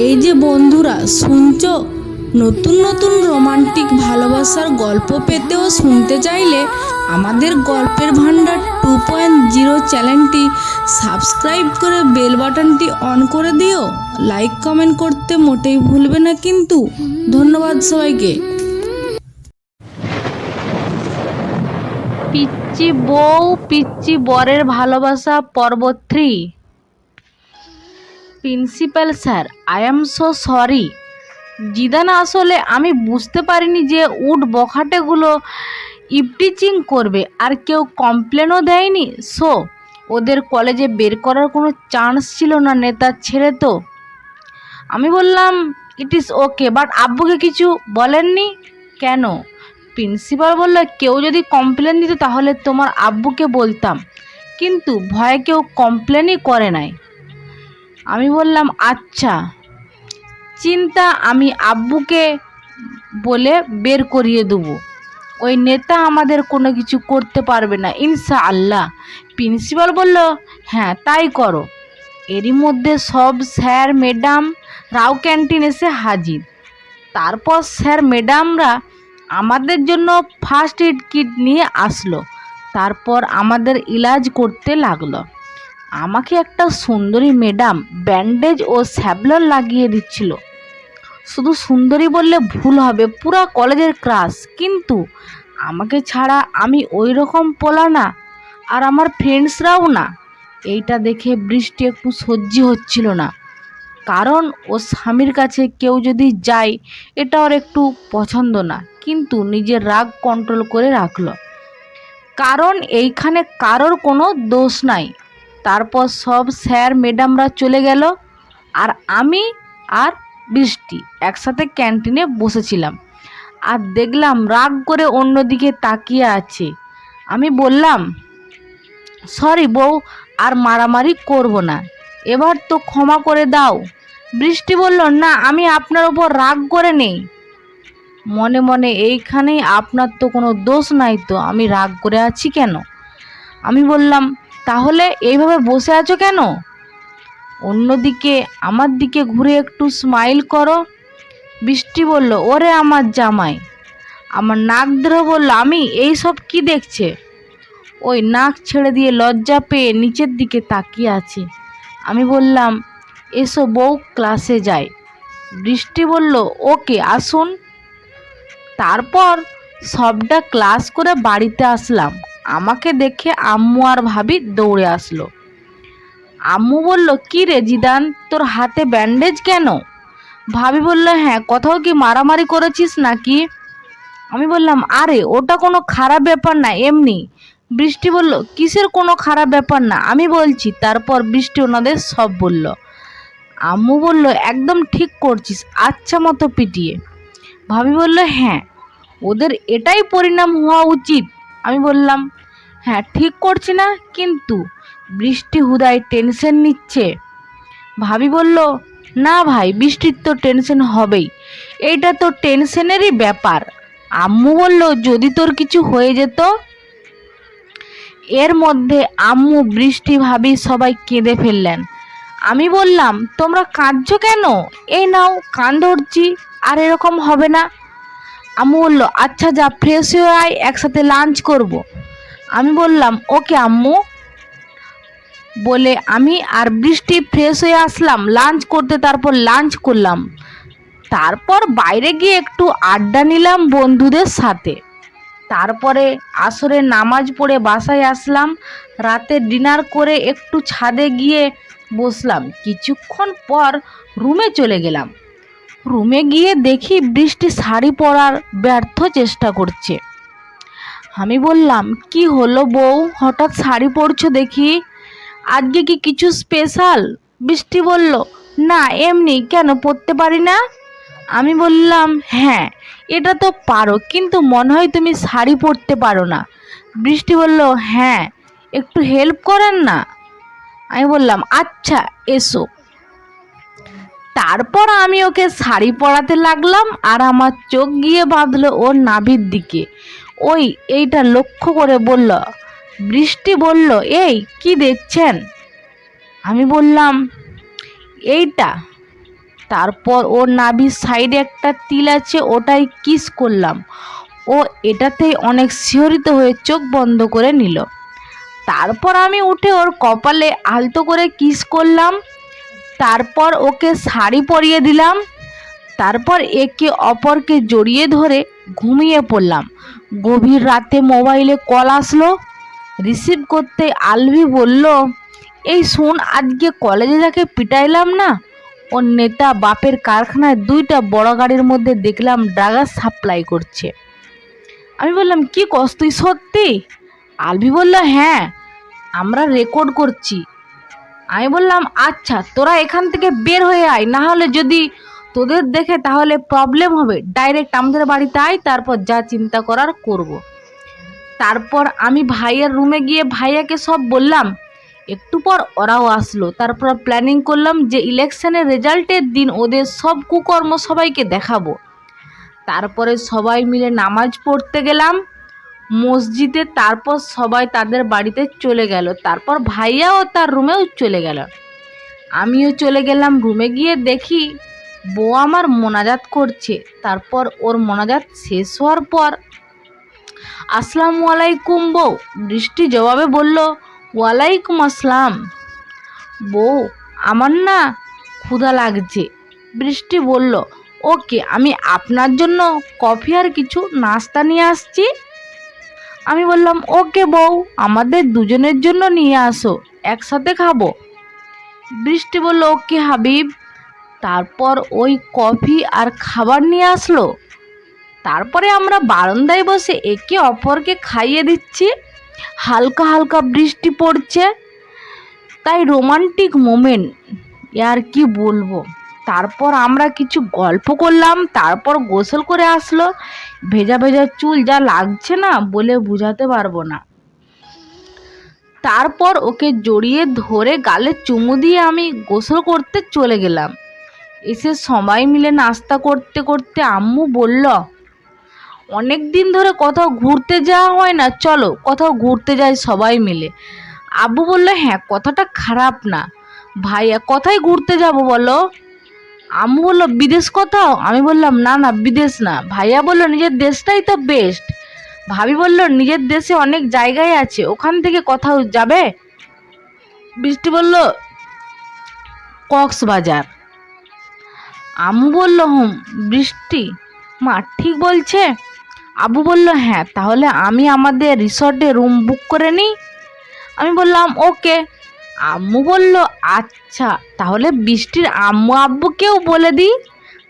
এই যে বন্ধুরা, শুনছ? নতুন নতুন রোমান্টিক ভালোবাসার গল্প পেতেও শুনতে চাইলে আমাদের গল্পের ভাণ্ডার টু পয়েন্ট জিরো চ্যানেলটি সাবস্ক্রাইব করে বেল বাটনটি অন করে দিও। লাইক, কমেন্ট করতে মোটেই ভুলবে না কিন্তু। ধন্যবাদ সবাইকে। পিচ্চি বউ, পিচ্চি বরের ভালোবাসা পর্ব three. Principal sir I am so sorry Zidan, আসলে আমি বুঝতে পারিনি যে উড বখাটেগুলো ইপটিচিং করবে, আর কেউ কমপ্লেনও দেয়নি। সো ওদের কলেজে বের করার কোনো চান্স ছিল না নেতার ছেড়ে তো। আমি বললাম ইট ইজ ওকে বাট আব্বুকে কিছু বলেননি? কেন? প্রিন্সিপাল বলল, কেউ যদি কমপ্লেন দিত তাহলে তোমার আব্বুকে বলতাম। কিন্তু ভয়ে কেউ কমপ্লেনই করে নাই। আমি বললাম আচ্ছা। চিন্তা আমি আব্বুকে বলে বের করিয়ে দেবো। ওই নেতা আমাদের কোনো কিছু করতে পারবে না ইনশা আল্লাহ প্রিন্সিপাল বলল হ্যাঁ তাই করো। এরই মধ্যে সব স্যার, ম্যাডাম রাও ক্যান্টিন এসে হাজির। তারপর স্যার, ম্যাডামরা আমাদের জন্য ফার্স্ট এড কিট নিয়ে আসলো। তারপর আমাদের ইলাজ করতে লাগল। আমাকে একটা সুন্দরী ম্যাডাম ব্যান্ডেজ ও স্যাবলার লাগিয়ে দিচ্ছিল। শুধু সুন্দরী বললে ভুল হবে, পুরা কলেজের ক্রাশ কিন্তু আমাকে ছাড়া আমি ওই রকম পোলা না, আর আমার ফ্রেন্ডসরাও না। এইটা দেখে বৃষ্টি একটু সহ্য হচ্ছিল না। কারণ ও স্বামীর কাছে কেউ যদি যায়, এটা ওর একটু পছন্দ না। কিন্তু নিজের রাগ কন্ট্রোল করে রাখল। কারণ এইখানে কারোর কোনো দোষ নাই। তারপর সব স্যার, ম্যাডামরা চলে গেল। আর আমি আর বৃষ্টি একসাথে ক্যান্টিনে বসেছিলাম। আর দেখলাম রাগ করে অন্যদিকে তাকিয়ে আছে। আমি বললাম, সরি বউ, আর মারামারি করব না। এবার তো ক্ষমা করে দাও। বৃষ্টি বলল, না, আমি আপনার ওপর রাগ করে নেই। মনে মনে, এইখানেই আপনার তো কোনো দোষ নাই তো, আমি রাগ করে আছি কেন? আমি বললাম তাহলে এইভাবে বসে আছো কেন? অন্যদিকে, আমার দিকে ঘুরে একটু স্মাইল করো। বৃষ্টি বলল, ওরে আমার জামাই। আমার নাক ধরে বলল, আমি এই সব কি দেখছে? ওই নাক ছেড়ে দিয়ে লজ্জা পেয়ে নিচের দিকে তাকিয়ে আছে। আমি বললাম, এসো বউ ক্লাসে যায় বৃষ্টি বলল, ওকে, আসুন। তারপর সবটা ক্লাস করে বাড়িতে আসলাম। আমাকে দেখে আম্মু আর ভাবি দৌড়ে আসলো। আম্মু বলল, কি রে জিদান, তোর হাতে ব্যান্ডেজ কেন? ভাবি বলল হ্যাঁ কোথাও কি মারামারি করেছিস নাকি? আমি বললাম, আরে, ওটা কোনো খারাপ ব্যাপার না, এমনি। বৃষ্টি বলল, কিসের কোনো খারাপ ব্যাপার না? আমি বলছি, তারপর বৃষ্টি ওনাদের সব বলল। আম্মু বলল, একদম ঠিক করছিস আচ্ছা মতো পিটিয়ে। ভাবি বলল হ্যাঁ ওদের এটাই পরিণাম হওয়া উচিত। আমি বললাম হ্যাঁ ঠিক করছি না, কিন্তু বৃষ্টি হুদায় টেনশন নিচ্ছে। ভাবি বলল, না ভাই, বৃষ্টির তো টেনশন হবেই। এইটা তো টেনশনেরই ব্যাপার। আম্মু বলল, যদি তোর কিছু হয়ে যেত? এর মধ্যে আম্মু বৃষ্টি ভাবি সবাই কেঁদে ফেললেন। আমি বললাম, তোমরা কাঁদছো কেন? এই নাও, কান ধরছি, আর এরকম হবে না। আম্মু বলল আচ্ছা যা ফ্রেশ হয়ে আয়, একসাথে লাঞ্চ করব। আমি বললাম, ওকে আম্মু। বলে, আমি আর বৃষ্টি ফ্রেশ হয়ে আসলাম লাঞ্চ করতে তারপর লাঞ্চ করলাম। তারপর বাইরে গিয়ে একটু আড্ডা নিলাম বন্ধুদের সাথে। তারপরে আসরে নামাজ পড়ে বাসায় আসলাম, রাতে ডিনার করে একটু ছাদে গিয়ে বসলাম। কিছুক্ষণ পর রুমে চলে গেলাম। রুমে গিয়ে দেখি বৃষ্টি শাড়ি পরার ব্যর্থ চেষ্টা করছে। আমি বললাম, কি হলো বউ? হঠাৎ শাড়ি পরছো দেখি। আজকে কি কিছু স্পেশাল বৃষ্টি বলল, না, এমনি। কেন, পরতে পারি না? আমি বললাম হ্যাঁ এটা তো পারো, কিন্তু মনে হয় তুমি শাড়ি পরতে পারো না। বৃষ্টি বলল হ্যাঁ একটু হেল্প করেন না? আমি বললাম আচ্ছা এসো। তারপর আমি ওকে শাড়ি পরাতে লাগলাম আর আমার চোখ গিয়ে বাঁধলো ওর নাভির দিকে। ওই, এইটা লক্ষ্য করে বলল, বৃষ্টি বলল, এই, কি দেখছেন? আমি বললাম, এইটা। তারপর ওর নাভির সাইডে একটা তিল আছে, ওটাই কিস করলাম। ও এটাতেই অনেক শিহরিত হয়ে চোখ বন্ধ করে নিল। তারপর আমি উঠে ওর কপালে আলতো করে কিস করলাম। তারপর ওকে শাড়ি পরিয়ে দিলাম। তারপর একে অপরকে জড়িয়ে ধরে ঘুমিয়ে পড়লাম। গভীর রাতে মোবাইলে কল আসলো। রিসিভ করতে আলভি বলল, এই শোন, আজকে কলেজে যাকে পিটাইলাম না, ওর নেতা বাপের কারখানায় দুইটা বড় গাড়ির মধ্যে দেখলাম ড্রাগার সাপ্লাই করছে। আমি বললাম, কি কস তুই সত্যি? আলভি বলল হ্যাঁ আমরা রেকর্ড করছি। আমি বললাম আচ্ছা তোরা এখান থেকে বের হয়ে আয় না হলে যদি তোদের দেখে তাহলে প্রবলেম হবে। ডাইরেক্ট আমাদের বাড়িতে আয়, তারপর যা চিন্তা করার করব। তারপর আমি ভাইয়ের রুমে গিয়ে ভাইয়াকে সব বললাম। একটু পর ওরাও আসলো। তারপর প্ল্যানিং করলাম যে ইলেকশনের রেজাল্টের দিন ওদের সব কুকর্ম সবাইকে দেখাবো। তারপরে সবাই মিলে নামাজ পড়তে গেলাম। মসজিদে তারপর সবাই তাদের বাড়িতে চলে গেল। তারপর ভাইয়াও তার রুমেও চলে গেল। আমিও চলে গেলাম রুমে গিয়ে দেখি বউ আমার মোনাজাত করছে। তারপর ওর মোনাজাত শেষ হওয়ার পর, আসসালামু আলাইকুম বউ। বৃষ্টি জবাবে বলল, ওয়ালাইকুম আসসালাম। বউ, আমার না ক্ষুধা লাগছে। বৃষ্টি বলল, ওকে, আমি আপনার জন্য কফি আর কিছু নাস্তা নিয়ে আসছি। আমি বললাম, ওকে বউ, আমাদের দুজনের জন্য নিয়ে আসো, একসাথে খাব। বৃষ্টি বলল, ওকে হাবিব, তারপর ওই কফি আর খাবার নিয়ে আসলো। তারপরে আমরা বারান্দায় বসে একে অপরকে খাইয়ে দিচ্ছি। হালকা হালকা বৃষ্টি পড়ছে, তাই রোমান্টিক মোমেন্ট আর কি বলব? তারপর আমরা কিছু গল্প করলাম, তারপর গোসল করে আসলো। ভেজা ভেজা চুল যা লাগছে না বলে বোঝাতে পারব না। তারপর ওকে জড়িয়ে ধরে গালে চুমু দিয়ে আমি গোসল করতে চলে গেলাম। এসে সবাই মিলে নাস্তা করতে করতে আম্মু বলল অনেক দিন ধরে কোথাও ঘুরতে যাওয়া হয় না, চলো কোথাও ঘুরতে যাই সবাই মিলে। আব্বু বলল হ্যাঁ কথাটা খারাপ না। ভাইয়া, কোথায় ঘুরতে যাব বলো? আম্মু বলল, বিদেশ কোথাও? আমি বললাম, না না, বিদেশ না। ভাইয়া বলল, নিজের দেশটাই তো বেস্ট ভাবি বলল, নিজের দেশে অনেক জায়গায় আছে, ওখান থেকে কোথাও যাবে? বৃষ্টি বলল, কক্সবাজার। আম্মু বলল, হুম, বৃষ্টি? মা, ঠিক বলছে। আবু বলল হ্যাঁ তাহলে আমি আমাদের রিসর্টে রুম বুক করে নিই? আমি বললাম, ওকে। আম্মু বলল আচ্ছা তাহলে বৃষ্টির আম্মু আব্বুকেও বলে দিই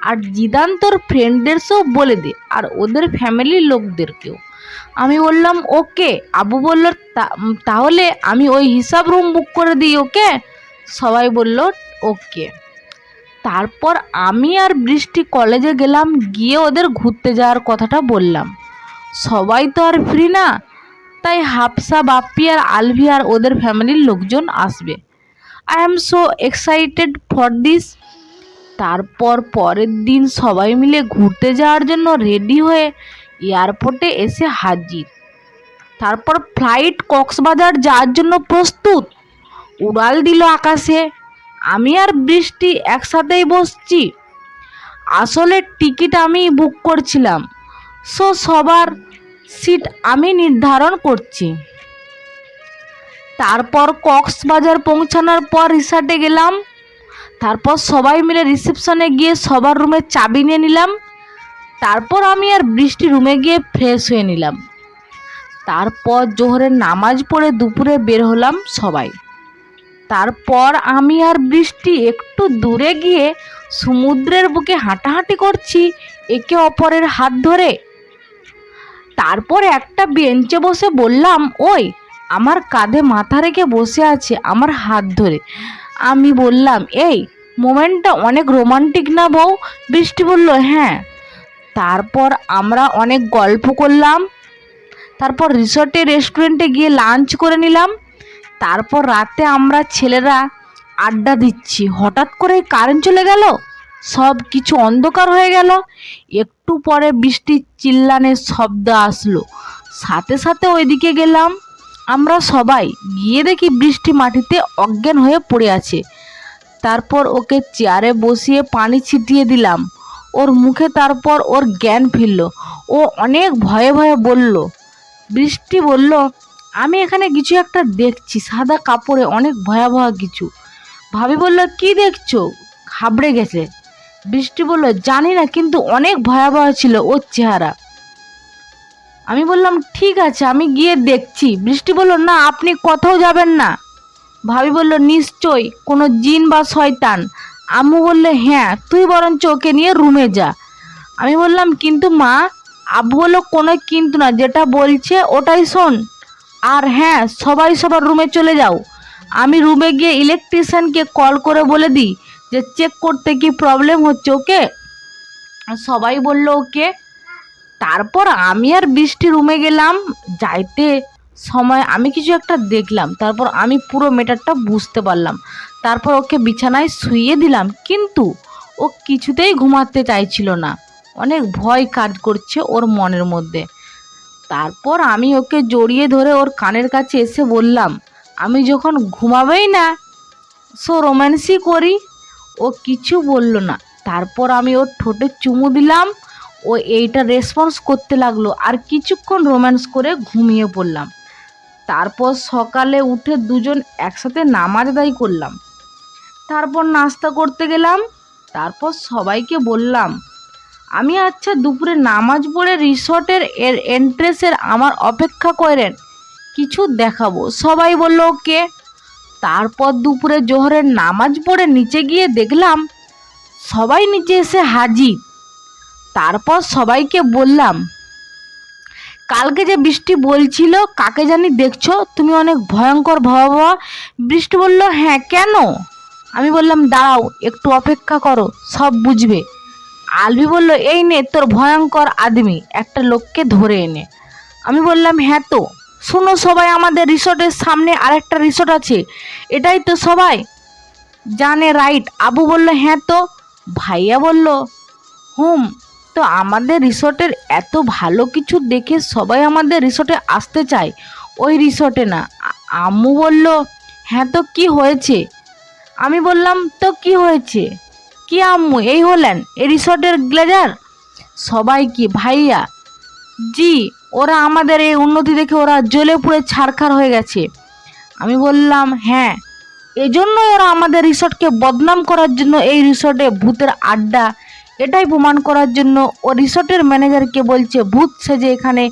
আর জিদান তোর ফ্রেন্ডদেরসও বলে দে, আর ওদের ফ্যামিলির লোকদেরকেও। আমি বললাম, ওকে। আবু বলল, "তা- তাহলে আমি ওই হিসাব রুম বুক করে দিই, ওকে? সবাই বলল, ওকে। তারপর আমি আর বৃষ্টি কলেজে গেলাম, গিয়ে ওদের ঘুরতে যাওয়ার কথাটা বললাম। সবাই তো আর ফ্রি না। তাই হাফসা, বাপ্পি আর আলভি আর ওদের ফ্যামিলির লোকজন আসবে। I am so excited for this তারপর পরের দিন সবাই মিলে ঘুরতে যাওয়ার জন্য রেডি হয়ে এয়ারপোর্টে এসে হাজির। তারপর ফ্লাইট কক্সবাজার যাওয়ার জন্য প্রস্তুত। উড়াল দিল আকাশে। আমি আর বৃষ্টি একসাথেই বসছি। আসলে টিকিট আমি বুক করছিলাম। সো সবার সিট আমি নির্ধারণ করছি। তারপর কক্সবাজার পৌঁছানোর পর রিসর্টে গেলাম। তারপর সবাই মিলে রিসেপশনে গিয়ে সবার রুমে চাবি নিয়ে নিলাম। তারপর আমি আর বৃষ্টি রুমে গিয়ে ফ্রেশ হয়ে নিলাম। তারপর জোহরের নামাজ পড়ে দুপুরে বের হলাম সবাই। তারপর আমি আর বৃষ্টি একটু দূরে গিয়ে সমুদ্রের বুকে হাঁটাহাঁটি করছি, একে অপরের হাত ধরে। তারপর একটা বেঞ্চে বসে বললাম, ওই, আমার কাঁধে মাথা রেখে বসে আছে, আমার হাত ধরে। আমি বললাম, এই, মোমেন্টটা অনেক রোমান্টিক না বউ? বৃষ্টি বলল হ্যাঁ। তারপর আমরা অনেক গল্প করলাম। তারপর রিসর্টে, রেস্টুরেন্টে গিয়ে লাঞ্চ করে নিলাম। তারপর রাতে আমরা ছেলেরা আড্ডা দিচ্ছি। হঠাৎ করে কারেন্ট চলে গেল। সব কিছু অন্ধকার হয়ে গেল। একটু পরে বৃষ্টির চিল্লানের শব্দ আসলো। সাথে সাথে ওইদিকে গেলাম। আমরা সবাই গিয়ে দেখি বৃষ্টি মাটিতে অজ্ঞান হয়ে পড়ে আছে। তারপর ওকে চেয়ারে বসিয়ে পানি ছিটিয়ে দিলাম। ওর মুখে তারপর ওর জ্ঞান ফিরল। ও অনেক ভয়ে ভয়ে বলল, বৃষ্টি বলল, আমি এখানে কিছু একটা দেখছি, সাদা কাপড়ে অনেক ভয়াবহ কিছু। ভাবি বলল, কি দেখছ? ঘাবড়ে গেছে। বৃষ্টি বলল, জানি না, কিন্তু অনেক ভয়াবহ ছিল ওর চেহারা। আমি বললাম, ঠিক আছে, আমি গিয়ে দেখছি। বৃষ্টি বলল, না, আপনি কোথাও যাবেন না। ভাবি বলল নিশ্চয় কোনো জিন বা শয়তান। আম্মু বললে হ্যাঁ তুই বরঞ্চ ওকে নিয়ে রুমে যা। আমি বললাম, কিন্তু মা, আব্বু বলল, কোনো কিন্তু না, যেটা বলছে ওটাই শোন। আর হ্যাঁ সবাই সবার রুমে চলে যাও। আমি রুমে গিয়ে ইলেকট্রিশিয়ানকে কল করে বলে দিই। যে চেক করতে কি প্রবলেম হচ্ছে ওকে সবাই বলল ওকে তারপর আমি আর বৃষ্টি রুমে গেলাম, যাইতে সময়, আমি কিছু একটা দেখলাম, তারপর আমি পুরো মেটারটা বুঝতে পারলাম। তারপর ওকে বিছানায় শুইয়ে দিলাম, কিন্তু ও কিছুতেই ঘুমাতে চাইছিল না। অনেক ভয় কাজ করছে ওর মনের মধ্যে। তারপর আমি ওকে জড়িয়ে ধরে ওর কানের কাছে এসে বললাম, আমি যখন ঘুমাবেই না সো রোম্যান্সই করি ও কিছু বলল না। তারপর আমি ওর ঠোঁটে চুমু দিলাম, ও এইটা রেসপন্স করতে লাগল আর কিছুক্ষণ রোম্যান্স করে ঘুমিয়ে পড়লাম। তারপর সকালে উঠে দুজন একসাথে নামাজ আদায় করলাম। তারপর নাস্তা করতে গেলাম, তারপর সবাইকে বললাম, আমি আচ্ছা দুপুরে নামাজ পড়ে রিসর্টের এর এন্ট্রেসের আমার অপেক্ষা করেন, কিছু দেখাবো। সবাই বলল, ওকে। তারপর দুপুরে জোহরের নামাজ পড়ে নিচে গিয়ে দেখলাম, সবাই নিচে এসে হাজির। তারপর সবাইকে বললাম, কালকে যে বৃষ্টি বলছিল, কাকে জানি দেখছ? তুমি অনেক ভয়ঙ্কর ভয়াবহ। বৃষ্টি বলল হ্যাঁ কেন? আমি বললাম, দাঁড়াও, একটু অপেক্ষা করো, সব বুঝবে। আলবি বলল, এই নে, তোর ভয়ঙ্কর আদমি, একটা লোককে ধরে এনে। আমি বললাম হ্যাঁ তো। শোনো সবাই, আমাদের রিসর্টের সামনে আরেকটা রিসর্ট আছে। এটাই তো সবাই। জানে, রাইট। আবু বলল হ্যাঁ তো। ভাইয়া বলল, হুম, তো আমাদের রিসর্টের এত ভালো কিছু দেখে সবাই আমাদের রিসর্টে আসতে চায়। ওই রিসর্টে না। আম্মু বলল হ্যাঁ তো, কি হয়েছে? আমি বললাম, তো কি হয়েছে? কি আম্মু, এই হলেন, এই রিসর্টের গ্লেজার? সবাই কি, ভাইয়া? জি ওরা আমাদের এই উন্নতি দেখে ওরা জ্বলে পুড়ে ছারখার হয়ে গেছে। আমি বললাম হ্যাঁ এজন্য ওরা আমাদের রিসর্টকে বদনাম করার জন্য এই রিসর্টে ভূতের আড্ডা। এটাই প্রমাণ করার জন্য ও রিসর্টের ম্যানেজারকে বলছে, ভূত সেজে এখানে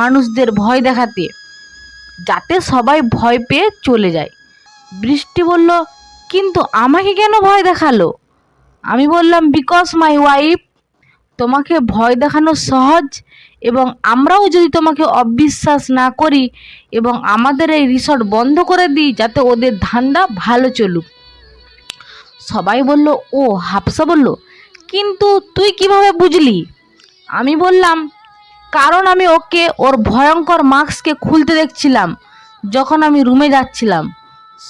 মানুষদের ভয় দেখাতে, যাতে সবাই ভয় পেয়ে চলে যায়। বৃষ্টি বলল, কিন্তু আমাকে কেন ভয় দেখাল? আমি বললাম বিকজ মাই ওয়াইফ তোমাকে ভয় দেখানো সহজ এবং আমরাও যদি তোমাকে অবিশ্বাস না করি এবং আমাদের এই রিসর্ট বন্ধ করে দিই যাতে ওদের ধান্দা ভালো চলুক। সবাই বলল, ও, হাফসা বলল, কিন্তু তুই কীভাবে বুঝলি? আমি বললাম, কারণ আমি ওকে ওর ভয়ঙ্কর মাস্ককে খুলতে দেখছিলাম, যখন আমি রুমে যাচ্ছিলাম।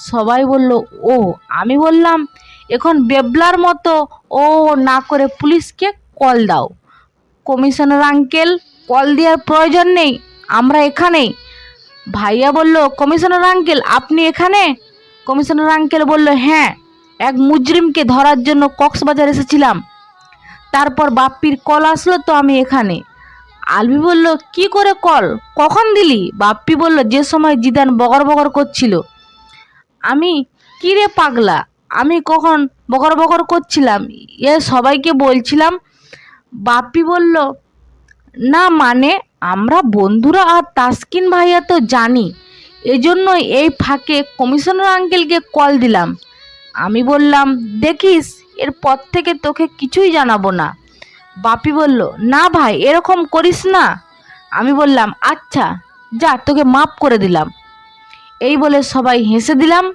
সবাই বলল, ও, আমি বললাম, এখন বেবলার মতো ও না করে পুলিশকে কল দাও। কমিশনার আঙ্কেল, কল দেওয়ার প্রয়োজন নেই, আমরা এখানেই। ভাইয়া বলল, কমিশনার আঙ্কেল, আপনি এখানে? কমিশনার আঙ্কেল বলল হ্যাঁ এক মুজরিমকে ধরার জন্য কক্সবাজার এসেছিলাম। তারপর বাপ্পির কল আসলো তো আমি এখানে। আলবি বলল, কি করে কল? কখন দিলি? বাপ্পি বলল, যে সময় জিদান বগর বগর করছিল। আমি? কি রে পাগলা? আমি কখন বকর বকর করছিলাম? এ সবাইকে বলছিলাম বাপ্পি বলল, না মানে আমরা বন্ধুরা আর তাসকিন ভাইয়া তো জানি। এজন্যই এই ফাঁকে কমিশনার আঙ্কেলকে কল দিলাম। আমি বললাম, দেখিস এরপর থেকে তোকে কিছুই জানাব না। বাপি বলল, না ভাই, এরকম করিস না। আমি বললাম আচ্ছা যা, তোকে মাফ করে দিলাম। এই বলে সবাই হেসে দিলাম।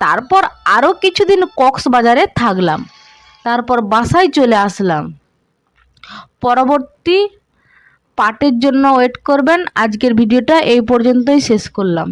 তারপর আরও কিছুদিন কক্সবাজারে থাকলাম। তারপর বাসায় চলে আসলাম। পরবর্তী পার্টের জন্য ওয়েট করবেন। আজকের ভিডিওটা এই পর্যন্তই শেষ করলাম।